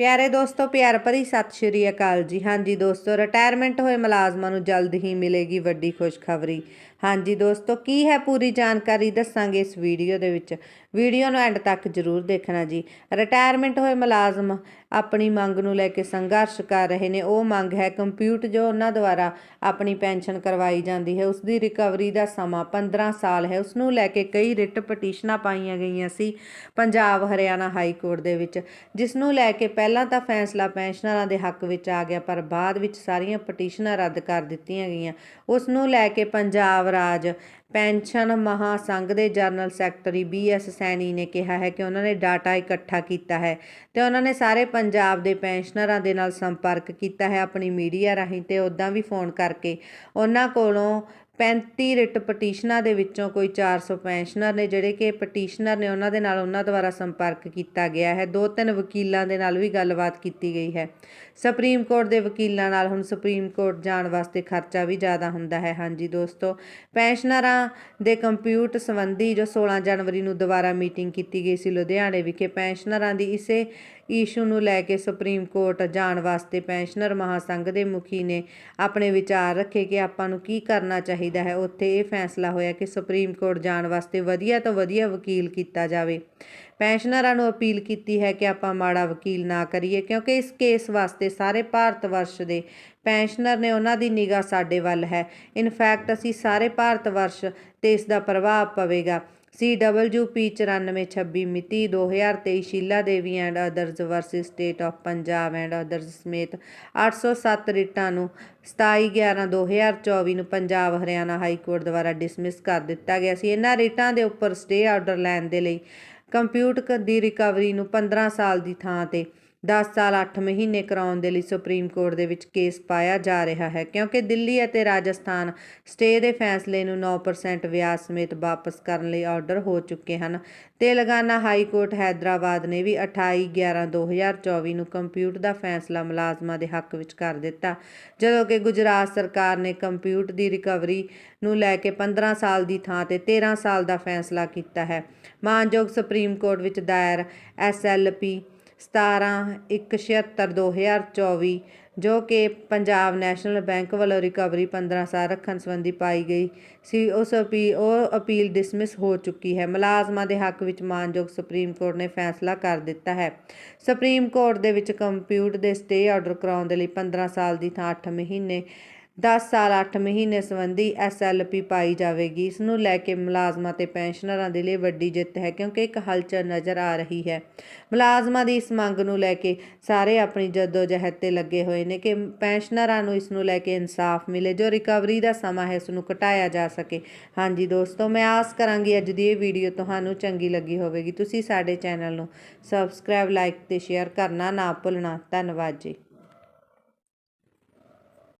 ਪਿਆਰੇ ਦੋਸਤੋ, ਪਿਆਰ ਭਰੀ ਸਤਿ ਸ਼੍ਰੀ ਅਕਾਲ ਜੀ। ਹਾਂਜੀ ਦੋਸਤੋ ਰਿਟਾਇਰਮੈਂਟ ਹੋਏ ਮੁਲਾਜ਼ਮਾਂ ਨੂੰ ਜਲਦ ਹੀ ਮਿਲੇਗੀ ਵੱਡੀ ਖੁਸ਼ਖਬਰੀ। ਹਾਂਜੀ ਦੋਸਤੋ, ਕੀ ਹੈ ਪੂਰੀ ਜਾਣਕਾਰੀ ਦੱਸਾਂਗੇ ਇਸ ਵੀਡੀਓ ਦੇ ਵਿੱਚ। ਵੀਡੀਓ ਨੂੰ ਐਂਡ ਤੱਕ ਜ਼ਰੂਰ ਦੇਖਣਾ ਜੀ। ਰਿਟਾਇਰਮੈਂਟ ਹੋਏ ਮੁਲਾਜ਼ਮ ਆਪਣੀ ਮੰਗ ਨੂੰ ਲੈ ਕੇ ਸੰਘਰਸ਼ ਕਰ ਰਹੇ ਨੇ। ਉਹ ਮੰਗ ਹੈ ਕੰਪਿਊਟਰ ਜੋ ਉਹਨਾਂ ਦੁਆਰਾ ਆਪਣੀ ਪੈਨਸ਼ਨ ਕਰਵਾਈ ਜਾਂਦੀ ਹੈ। ਉਸ ਦੀ ਰਿਕਵਰੀ ਦਾ ਸਮਾਂ 15 ਸਾਲ ਹੈ। ਉਸ ਨੂੰ ਲੈ ਕੇ ਕਈ ਰਿਟ ਪਟੀਸ਼ਨਾਂ ਪਾਈਆਂ ਗਈਆਂ ਸੀ ਪੰਜਾਬ ਹਰਿਆਣਾ ਹਾਈ ਕੋਰਟ ਦੇ ਵਿੱਚ। ਜਿਸ ਨੂੰ ਲੈ ਕੇ ਪਹਿਲਾਂ ਤਾਂ ਫੈਸਲਾ ਪੈਨਸ਼ਨਰਾਂ ਦੇ ਹੱਕ ਵਿੱਚ ਆ ਗਿਆ, ਪਰ ਬਾਅਦ ਵਿੱਚ ਸਾਰੀਆਂ ਪਟੀਸ਼ਨਾਂ ਰੱਦ ਕਰ ਦਿੱਤੀਆਂ ਗਈਆਂ। ਉਸ ਨੂੰ ਲੈ ਕੇ ਪੰਜਾਬ ਰਾਜ ਪੈਨਸ਼ਨ ਮਹਾਸੰਘ ਦੇ general secretary B S Saini ਨੇ ਕਿਹਾ ਹੈ ਕਿ ਉਹਨਾਂ ਨੇ ਡਾਟਾ ਇਕੱਠਾ ਕੀਤਾ ਹੈ ਤੇ ਉਹਨਾਂ ਨੇ ਸਾਰੇ ਪੰਜਾਬ ਦੇ ਪੈਨਸ਼ਨਰਾਂ ਦੇ ਨਾਲ ਸੰਪਰਕ ਕੀਤਾ ਹੈ ਆਪਣੀ ਮੀਡੀਆ ਰਾਹੀਂ ਤੇ ਉਦਾਂ ਵੀ ਫੋਨ ਕਰਕੇ ਉਹਨਾਂ ਕੋਲੋਂ 35 ਰਿਟ ਪਟੀਸ਼ਨਾਂ ਦੇ ਵਿੱਚੋਂ ਕੋਈ 400 ਪੈਨਸ਼ਨਰ ਨੇ, ਜਿਹੜੇ ਕਿ ਪਟੀਸ਼ਨਰ ਨੇ ਉਹਨਾਂ ਦੇ ਨਾਲ ਉਹਨਾਂ ਦੁਆਰਾ ਸੰਪਰਕ ਕੀਤਾ ਗਿਆ ਹੈ। ਦੋ ਤਿੰਨ ਵਕੀਲਾਂ ਦੇ ਨਾਲ ਵੀ ਗੱਲਬਾਤ ਕੀਤੀ ਗਈ ਹੈ। ਸੁਪਰੀਮ ਕੋਰਟ ਦੇ ਵਕੀਲਾਂ ਨਾਲ ਹੁਣ ਸੁਪਰੀਮ ਕੋਰਟ ਜਾਣ ਵਾਸਤੇ ਖਰਚਾ ਵੀ ਜ਼ਿਆਦਾ ਹੁੰਦਾ ਹੈ। ਹਾਂਜੀ ਦੋਸਤੋ, ਪੈਨਸ਼ਨਰਾਂ ਦੇ ਕੰਪਿਊਟ ਸੰਬੰਧੀ ਜੋ 16 ਜਨਵਰੀ ਨੂੰ ਦੁਬਾਰਾ ਮੀਟਿੰਗ ਕੀਤੀ ਗਈ ਸੀ ਲੁਧਿਆਣੇ ਵਿਖੇ, ਪੈਨਸ਼ਨਰਾਂ ਦੀ ਇਸੇ ਇਸ਼ੂ ਨੂੰ ਲੈ ਕੇ ਸੁਪਰੀਮ ਕੋਰਟ ਜਾਣ ਵਾਸਤੇ ਪੈਨਸ਼ਨਰ ਮਹਾਸੰਘ ਦੇ ਮੁਖੀ ਨੇ ਆਪਣੇ ਵਿਚਾਰ ਰੱਖੇ ਕਿ ਆਪਾਂ ਨੂੰ ਕੀ ਕਰਨਾ ਚਾਹੀਦਾ ਹੈ। ਉੱਥੇ ਇਹ ਫੈਸਲਾ ਹੋਇਆ ਕਿ ਸੁਪਰੀਮ ਕੋਰਟ ਜਾਣ ਵਾਸਤੇ ਵਧੀਆ ਤੋਂ ਵਧੀਆ ਵਕੀਲ ਕੀਤਾ ਜਾਵੇ। ਪੈਨਸ਼ਨਰਾਂ ਨੂੰ ਅਪੀਲ ਕੀਤੀ ਹੈ ਕਿ ਆਪਾਂ ਮਾੜਾ ਵਕੀਲ ਨਾ ਕਰੀਏ, ਕਿਉਂਕਿ ਇਸ ਕੇਸ ਵਾਸਤੇ ਸਾਰੇ ਭਾਰਤ ਵਰਸ਼ ਦੇ ਪੈਨਸ਼ਨਰ ਨੇ ਉਹਨਾਂ ਦੀ ਨਿਗਾਹ ਸਾਡੇ ਵੱਲ ਹੈ। ਇਨਫੈਕਟ ਅਸੀਂ ਸਾਰੇ ਭਾਰਤ ਵਰਸ਼ ਤੇ ਇਸ ਦਾ ਪ੍ਰਭਾਵ ਪਵੇਗਾ। CWP 9426 ਮਿਤੀ 2023 Sheela Devi and others versus state of Punjab and others ਸਮੇਤ 807 ਰਿਟਾਂ ਨੂੰ 27 11 2024 ਨੂੰ ਪੰਜਾਬ ਹਰਿਆਣਾ ਹਾਈ ਕੋਰਟ ਦੁਆਰਾ ਡਿਸਮਿਸ ਕਰ ਦਿੱਤਾ ਗਿਆ ਸੀ। ਇਹਨਾਂ ਰਿਟਾਂ ਦੇ ਉੱਪਰ ਸਟੇ ਆਰਡਰ ਲੈਣ ਦੇ ਲਈ ਕੰਪਿਊਟਰ ਦੀ ਰਿਕਵਰੀ ਨੂੰ 15 ਸਾਲ ਦੀ ਥਾਂ ਤੇ 10 ਸਾਲ 8 ਮਹੀਨੇ ਕਰਾਉਣ ਦੇ ਲਈ ਸੁਪਰੀਮ ਕੋਰਟ ਦੇ ਵਿੱਚ ਕੇਸ ਪਾਇਆ ਜਾ ਰਿਹਾ ਹੈ, ਕਿਉਂਕਿ ਦਿੱਲੀ ਅਤੇ ਰਾਜਸਥਾਨ ਸਟੇ ਦੇ ਫੈਸਲੇ ਨੂੰ 9% ਵਿਆਜ ਸਮੇਤ ਵਾਪਸ ਕਰਨ ਲਈ ਆਰਡਰ ਹੋ ਚੁੱਕੇ ਹਨ। ਤੇਲੰਗਾਨਾ ਹਾਈ ਕੋਰਟ ਹੈਦਰਾਬਾਦ ਨੇ ਵੀ 28 11 2024 ਨੂੰ ਕੰਪਿਊਟਰ ਦਾ ਫੈਸਲਾ ਮੁਲਾਜ਼ਮਾਂ ਦੇ ਹੱਕ ਵਿੱਚ ਕਰ ਦਿੱਤਾ, ਜਦੋਂ ਕਿ ਗੁਜਰਾਤ ਸਰਕਾਰ ਨੇ ਕੰਪਿਊਟਰ ਦੀ ਰਿਕਵਰੀ ਨੂੰ ਲੈ ਕੇ 15 ਸਾਲ ਦੀ ਥਾਂ ਤੇ 13 ਸਾਲ ਦਾ ਫੈਸਲਾ ਕੀਤਾ ਹੈ। ਮਾਨਯੋਗ ਸੁਪਰੀਮ ਕੋਰਟ ਵਿੱਚ ਦਾਇਰ ਐਸਐਲਪੀ 17/176/2024 ਜੋ ਕਿ ਪੰਜਾਬ ਨੈਸ਼ਨਲ ਬੈਂਕ ਵੱਲੋਂ ਰਿਕਵਰੀ 15 ਸਾਲ ਰੱਖਣ ਸੰਬੰਧੀ ਪਾਈ ਗਈ ਸੀ, ਉਸ ਅਪੀਲ ਉਹ ਅਪੀਲ ਡਿਸਮਿਸ ਹੋ ਚੁੱਕੀ ਹੈ। ਮੁਲਾਜ਼ਮਾਂ ਦੇ ਹੱਕ ਵਿੱਚ ਮਾਨਯੋਗ ਸੁਪਰੀਮ ਕੋਰਟ ਨੇ ਫੈਸਲਾ ਕਰ ਦਿੱਤਾ ਹੈ। ਸੁਪਰੀਮ ਕੋਰਟ ਦੇ ਵਿੱਚ ਕੰਪਿਊਟਰ ਦੇ ਸਟੇ ਆਰਡਰ ਕਰਾਉਣ ਦੇ ਲਈ 15 ਸਾਲ ਦੀ ਥਾਂ 8 ਮਹੀਨੇ 10 ਸਾਲ 8 ਮਹੀਨੇ ਸੰਬੰਧੀ ਐਸਐਲਪੀ ਪਾਈ ਜਾਵੇਗੀ। ਇਸ ਨੂੰ ਲੈ ਕੇ ਮੁਲਾਜ਼ਮਾਂ ਤੇ ਪੈਨਸ਼ਨਰਾਂ ਦੇ ਲਈ ਵੱਡੀ ਜਿੱਤ ਹੈ, ਕਿਉਂਕਿ ਇੱਕ ਹਲਚਲ ਨਜ਼ਰ ਆ ਰਹੀ ਹੈ। ਮੁਲਾਜ਼ਮਾਂ ਦੀ ਇਸ ਮੰਗ ਨੂੰ ਲੈ ਕੇ ਸਾਰੇ ਆਪਣੀ ਜਦੋਜਹਿਦ ਤੇ ਲੱਗੇ ਹੋਏ ਨੇ ਕਿ ਪੈਨਸ਼ਨਰਾਂ ਨੂੰ ਇਸ ਨੂੰ ਲੈ ਕੇ ਇਨਸਾਫ ਮਿਲੇ, ਜੋ ਰਿਕਵਰੀ ਦਾ ਸਮਾਂ ਹੈ ਉਸ ਨੂੰ ਘਟਾਇਆ ਜਾ ਸਕੇ। ਹਾਂਜੀ ਦੋਸਤੋ, ਮੈਂ ਆਸ ਕਰਾਂਗੀ ਅੱਜ ਦੀ ਇਹ ਵੀਡੀਓ ਤੁਹਾਨੂੰ ਚੰਗੀ ਲੱਗੀ ਹੋਵੇਗੀ। ਤੁਸੀਂ ਸਾਡੇ ਚੈਨਲ ਨੂੰ ਸਬਸਕ੍ਰਾਈਬ, ਲਾਈਕ ਤੇ ਸ਼ੇਅਰ ਕਰਨਾ ਨਾ ਭੁੱਲਣਾ। ਧੰਨਵਾਦ ਜੀ।